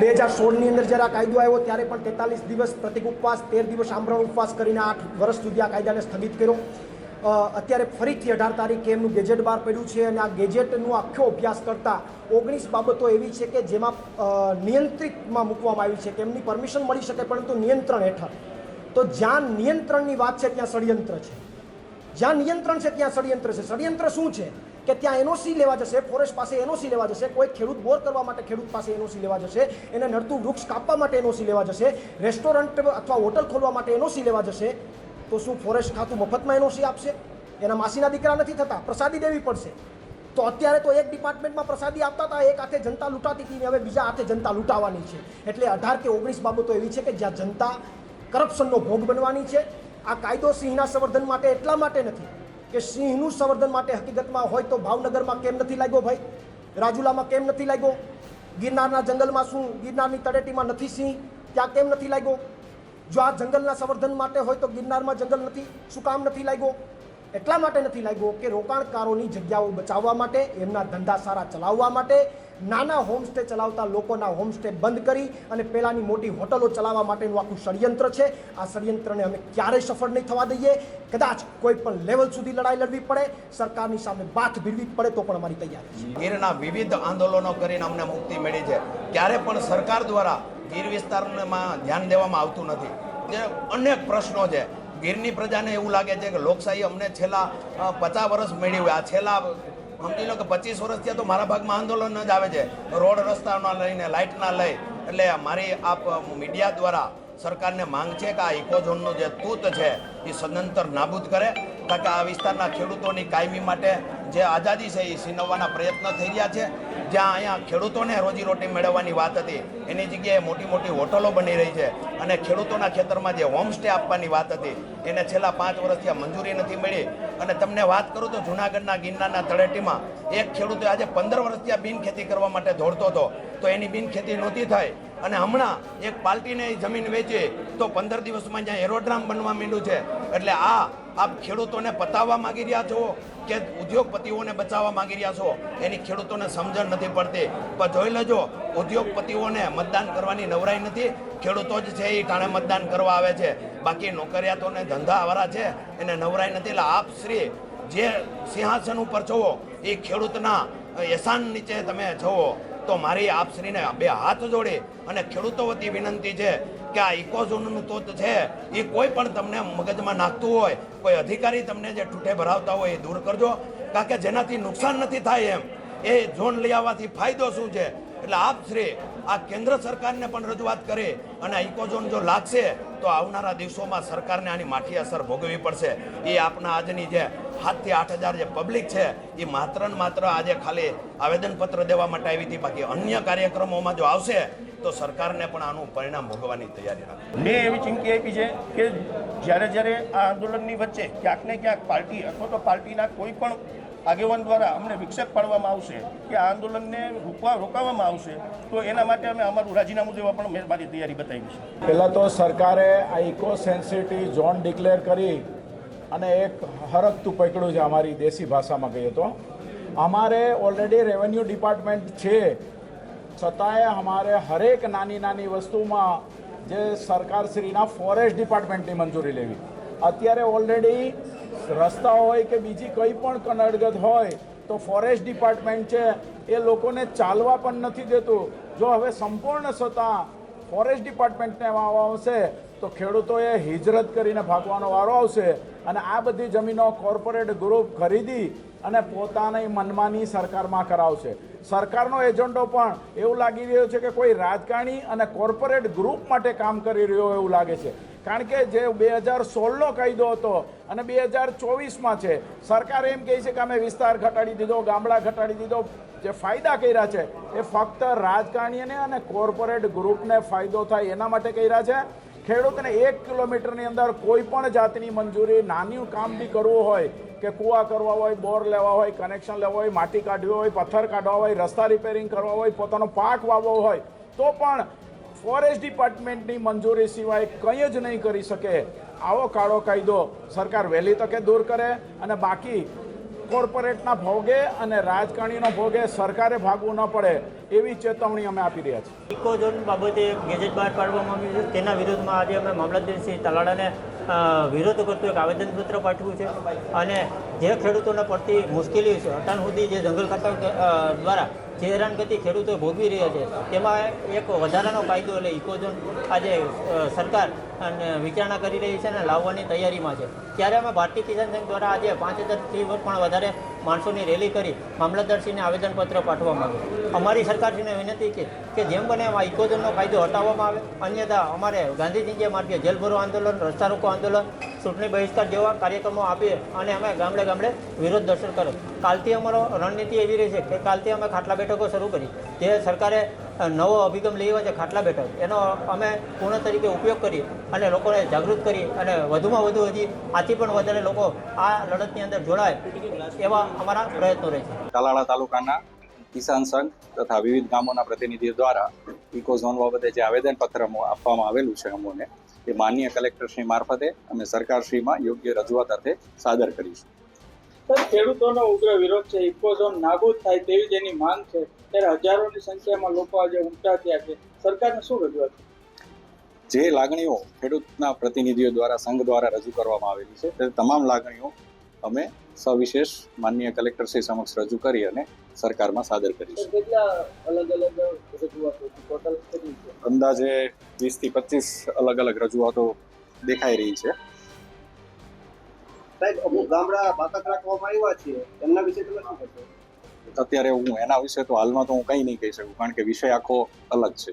બે હજાર સોળની અંદર જ્યારે આ કાયદો આવ્યો, ત્યારે પણ તેતાલીસ દિવસ પ્રતિક ઉપવાસ, તેર દિવસ આમરણ ઉપવાસ કરીને આઠ વર્ષ સુધી આ કાયદાને સ્થગિત કર્યો. અત્યારે ફરીથી અઢાર તારીખે એમનું ગેજેટ બહાર પડ્યું છે અને આ ગેજેટનો આખો અભ્યાસ કરતા ઓગણીસ બાબતો એવી છે કે જેમાં નિયંત્રિતમાં મૂકવામાં આવી છે કે એમની પરમિશન મળી શકે, પરંતુ નિયંત્રણ હેઠળ. તો જ્યાં નિયંત્રણની વાત છે, ત્યાં ષડયંત્ર છે. જ્યાં નિયંત્રણ છે, ત્યાં ષડયંત્ર છે. ષડયંત્ર શું છે? કે ત્યાં એનઓસી લેવા જશે, ફોરેસ્ટ પાસે એનઓસી લેવા જશે, કોઈ ખેડૂત બોર કરવા માટે ખેડૂત પાસે એનઓસી લેવા જશે, એને નડતું વૃક્ષ કાપવા માટે એનઓસી લેવા જશે, રેસ્ટોરન્ટ અથવા હોટલ ખોલવા માટે એનઓસી લેવા જશે, તો શું ફોરેસ્ટ ખાતું મફતમાં એનઓસી આપશે? એના માસીના દીકરા નથી થતા, પ્રસાદી દેવી પડશે. તો અત્યારે તો એક ડિપાર્ટમેન્ટમાં પ્રસાદી આપતા હતા, એક હાથે જનતા લૂંટાતી હતી હવે બીજા હાથે જનતા લૂંટાવાની છે. એટલે અઢાર કે ઓગણીસ બાબતો એવી છે કે જ્યાં જનતા કરપ્શનનો ભોગ બનવાની છે. આ કાયદો સિંહના સંવર્ધન માટે એટલા માટે નથી કે સિંહનું સંવર્ધન માટે હકીકતમાં હોય તો ભાવનગરમાં કેમ નથી લાગ્યો ભાઈ? રાજુલામાં કેમ નથી લાગ્યો? ગિરનારના જંગલમાં શું? ગિરનારની તળેટીમાં નથી સિંહ? ત્યાં કેમ નથી લાગ્યો? જો આ જંગલના સંવર્ધન માટે હોય તો ગિરનારમાં જંગલ નથી, શું કામ નથી લાગ્યો? એટલા માટે નથી લાગ્યો કે રોકાણકારોની જગ્યાઓ બચાવવા માટે, એમના ધંધા સારા ચલાવવા માટે, નાના હોમસ્ટે ચલાવતા લોકોના હોમસ્ટે બંધ કરી અને પહેલાંની મોટી હોટલો ચલાવવા માટેનું આખું ષડયંત્ર છે. આ ષડયંત્રને અમે ક્યારેય સફળ નહીં થવા દઈએ. કદાચ કોઈ પણ લેવલ સુધી લડાઈ લડવી પડે, સરકારની સામે બાથ ભીડવી પડે તો પણ અમારી તૈયારી છે. ગીરના વિવિધ આંદોલનો કરીને અમને મુક્તિ મળી છે. ક્યારે પણ સરકાર દ્વારા ગીર વિસ્તારમાં ધ્યાન દેવામાં આવતું નથી. જે અનેક પ્રશ્નો છે. ગીરની પ્રજાને એવું લાગે છે કે લોકશાહી અમને છેલ્લા પચાસ વર્ષ મેળવી હોય. આ છેલ્લા સમજી લો કે પચીસ વર્ષથી તો મારા ભાગમાં આંદોલન જ આવે છે. રોડ રસ્તાના લઈને, લાઇટના લઈ. એટલે મારી આપ મીડિયા દ્વારા સરકારને માંગ છે કે આ ઇકોઝોનનું જે તૂત છે, એ સદંતર નાબૂદ કરે. કારણ આ વિસ્તારના ખેડૂતોની કાયમી માટે જે આઝાદી છે એ છીનવવાના પ્રયત્ન થઈ રહ્યા છે. જ્યાં અહીંયા ખેડૂતોને રોજીરોટી મેળવવાની વાત હતી. એની જગ્યાએ મોટી મોટી હોટલો બની રહી છે અને ખેડૂતોના ખેતરમાં જે હોમસ્ટે આપવાની વાત હતી, એને છેલ્લા પાંચ વર્ષથી મંજૂરી નથી મળી. અને તમને વાત કરું તો જૂનાગઢના ગિરનારના તળેટીમાં એક ખેડૂતે આજે પંદર વર્ષથી આ બિન ખેતી કરવા માટે દોડતો હતો. તો એની બિન ખેતી નહોતી થાય અને હમણાં એક પાર્ટીને જમીન વેચી તો પંદર દિવસમાં જ્યાં એરોડ્રામ બનવા માંડ્યું છે. એટલે આ આપ ખેડૂતોને પતાવવા માંગી રહ્યા છો કે ઉદ્યોગપતિઓને બચાવવા માંગી રહ્યા છો? એની ખેડૂતોને સમજણ નથી પડતી. પણ જોઈ લેજો, ઉદ્યોગપતિઓને મતદાન કરવાની નવરાઈ નથી. ખેડૂતો જ છે એ ટાણે મતદાન કરવા આવે છે. બાકી નોકરિયાતોને ધંધાવાળા છે, એને નવરાઈ નથી. એટલે આપ શ્રી જે સિંહાસન ઉપર છો, એ ખેડૂતના એસાન નીચે તમે છો. તો મારી આપશ્રીને બે હાથ જોડી અને ખેડૂતો વતી વિનંતી છે કે આ ઇકોઝોનનું તોત છે, એ કોઈ પણ તમને મગજમાં નાખતું હોય, કોઈ અધિકારી તમને જે ઠૂઠે ભરાવતા હોય એ દૂર કરજો. કારણ કે જેનાથી નુકસાન નથી થાય એમ, એ ઝોન લઈ આવવાથી ફાયદો શું છે? એટલે આપ શ્રી, આ કેન્દ્ર સરકારને પણ રજૂઆત કરે અને ઇકોઝોન જો લાગશે, તો આવનારા દિવસોમાં સરકારને આની માઠી અસર ભોગવવી પડશે. એ આપના આજની જે સાતથી આઠ હજાર જે પબ્લિક છે, એ માત્ર ને માત્ર આજે ખાલી આવેદનપત્ર દેવા માટે આવી હતી. બાકી અન્ય કાર્યક્રમોમાં જો આવશે, તો સરકારને પણ આનું પરિણામ ભોગવવાની તૈયારી રાખે મેં એવી ચીમકી આપી છે કે જ્યારે જ્યારે આ આંદોલનની વચ્ચે ક્યાંક ને ક્યાંક પાર્ટી, અથવા તો પાર્ટીના કોઈ પણ આગેવાન દ્વારા અમને વિક્ષેપ પાડવામાં આવશે કે આ આંદોલનને રોકવા રોકાવવામાં આવશે, તો એના માટે અમે અમારું રાજીનામું દેવા પણ મેં મારી તૈયારી બતાવી છે. પહેલાં તો સરકારે આ ઇકો સેન્સિટિવ ઝોન ડિક્લેર કરી અને એક હરકતું પકડ્યું છે અમારી દેશી ભાષામાં કહીએ તો. અમારે ઓલરેડી રેવન્યુ ડિપાર્ટમેન્ટ છે. છતાંય અમારે હરેક નાની નાની વસ્તુમાં જે સરકારશ્રીના ફોરેસ્ટ ડિપાર્ટમેન્ટની મંજૂરી લેવી. અત્યારે ઓલરેડી રસ્તા હોય કે બીજી કંઈ પણ કનડગત હોય, તો ફોરેસ્ટ ડિપાર્ટમેન્ટ છે, એ લોકોને ચાલવા પણ નથી દેતું. જો હવે સંપૂર્ણ સત્તા ફોરેસ્ટ ડિપાર્ટમેન્ટને આવશે, તો ખેડૂતોએ હિજરત કરીને ભાગવાનો વારો આવશે. અને આ બધી જમીનો કોર્પોરેટ ગ્રુપ ખરીદી અને પોતાની મનમાની સરકારમાં કરાવશે. સરકારનો એજન્ડો પણ એવું લાગી રહ્યો છે કે કોઈ રાજકારણી અને કોર્પોરેટ ગ્રુપ માટે કામ કરી રહ્યો એવું લાગે છે. કારણ કે જે બે હજાર સોળનો કાયદો હતો અને બે હજાર ચોવીસમાં છે. સરકાર એમ કહે છે કે અમે વિસ્તાર ઘટાડી દીધો, ગામડા ઘટાડી દીધો. જે ફાયદા કર્યા છે એ ફક્ત રાજકારણીને અને કોર્પોરેટ ગ્રુપને ફાયદો થાય એના માટે કર્યા છે. ખેડૂતને એક કિલોમીટરની અંદર કોઈ પણ જાતની મંજૂરી, નાનું કામ બી કરવું હોય કે કૂવા કરવા હોય, બોર લેવા હોય, કનેક્શન લેવા હોય, માટી કાઢવી હોય, પથ્થર કાઢવા હોય, રસ્તા રિપેરિંગ કરવા હોય, પોતાનો પાક વાવવો હોય, તો પણ ફોરેસ્ટ ડિપાર્ટમેન્ટની મંજૂરી સિવાય કંઈ જ નહીં કરી શકે. આવો કાળો કાયદો સરકાર વહેલી તકે દૂર કરે અને બાકી કોર્પોરેટના ભોગે અને રાજકારણીનો ભોગે સરકારે ભાગવું ન પડે એવી ચેતવણી અમે આપી રહ્યા છીએ. ઇકો ઝોન બાબતે ગેજેટ બહાર પાડવામાં આવ્યું છે. તેના વિરોધમાં આજે અમે મામલતદારસિંહ તલાડાને વિરોધ કરતું એક આવેદનપત્ર પાઠવ્યું છે. અને જે ખેડૂતોને પડતી મુશ્કેલી છે, અટાણ સુધી જે જંગલ ખાતા દ્વારા જે હેરાનગતિ ખેડૂતો ભોગવી રહ્યા છે, તેમાં એક વધારાનો કાયદો એટલે ઇકોઝોન આજે સરકાર અને વિચારણા કરી રહી છે અને લાવવાની તૈયારીમાં છે. ત્યારે અમે ભારતીય કિસાન સંઘ દ્વારા આજે પાંચ હજારથી પણ વધારે માણસોની રેલી કરી મામલતદારશ્રીને આવેદનપત્ર પાઠવવા માંગ્યું અમારી સરકારશ્રીને વિનંતી છે કે જેમ બને એમાં ઇકોઝોનનો કાયદો હટાવવામાં આવે. અન્યથા અમારે ગાંધીજી માર્ગે જેલ ભરો આંદોલન રસ્તા રોકો આંદોલન ચૂંટણી બહિષ્કાર જેવા કાર્યક્રમો આપીએ અને અમે ગામડે ગામડે વિરોધ દર્શન કરો. કાલથી અમારો રણનીતિ એવી રહી છે કે કાલથી અમે ખાટલા બેઠકો શરૂ કરી. જે સરકારે નવો અભિગમ લેવો છે ખાટલા બેઠક, એનો અમે પૂર્ણ તરીકે ઉપયોગ કરી અને લોકોને જાગૃત કરી અને વધુમાં વધુ હજી આથી પણ વધારે લોકો આ લડતની અંદર જોડાય એવા અમારા પ્રયત્નો રહે છે. તાલાળા તાલુકાના કિસાન સંઘ તથા વિવિધ ગામોના પ્રતિનિધિઓ દ્વારા ઇકો ઝોન બાબતે જે આવેદનપત્ર આપવામાં આવેલું છે અમોને એ માન્ય કલેક્ટરશ્રી મારફતે અમે સરકારશ્રીમાં યોગ્ય રજૂઆત અર્થે સાદર કરીશું. સર ખેડૂતોનો ઉગ્ર વિરોધ છે ઇકોઝોન નાબૂદ થાય તેવી જેની માંગ છે. ત્યારે હજારોની સંખ્યામાં લોકો આજે ઉમટા થયા છે. સરકારને શું રજૂઆત જે લાગણીઓ ખેડૂતના પ્રતિનિધિઓ દ્વારા સંઘ દ્વારા રજૂ કરવામાં આવેલી છે તે તમામ લાગણીઓ અમે સવિશેષ માન્ય કલેક્ટરશ્રી સમક્ષ રજૂ કરી અને સરકારમાં સાદર કરીશું અંદાજે વીસથી પચીસ અલગ અલગ રજૂઆતો દેખાઈ રહી છે. સાહેબ અમુક ગામડા બાકાત રાખવામાં આવ્યા છે. એમના વિશે તમે શું અત્યારે હું એના વિશે તો હાલમાં તો હું કંઈ નહીં કહી શકું કારણ કે વિષય આખો અલગ છે.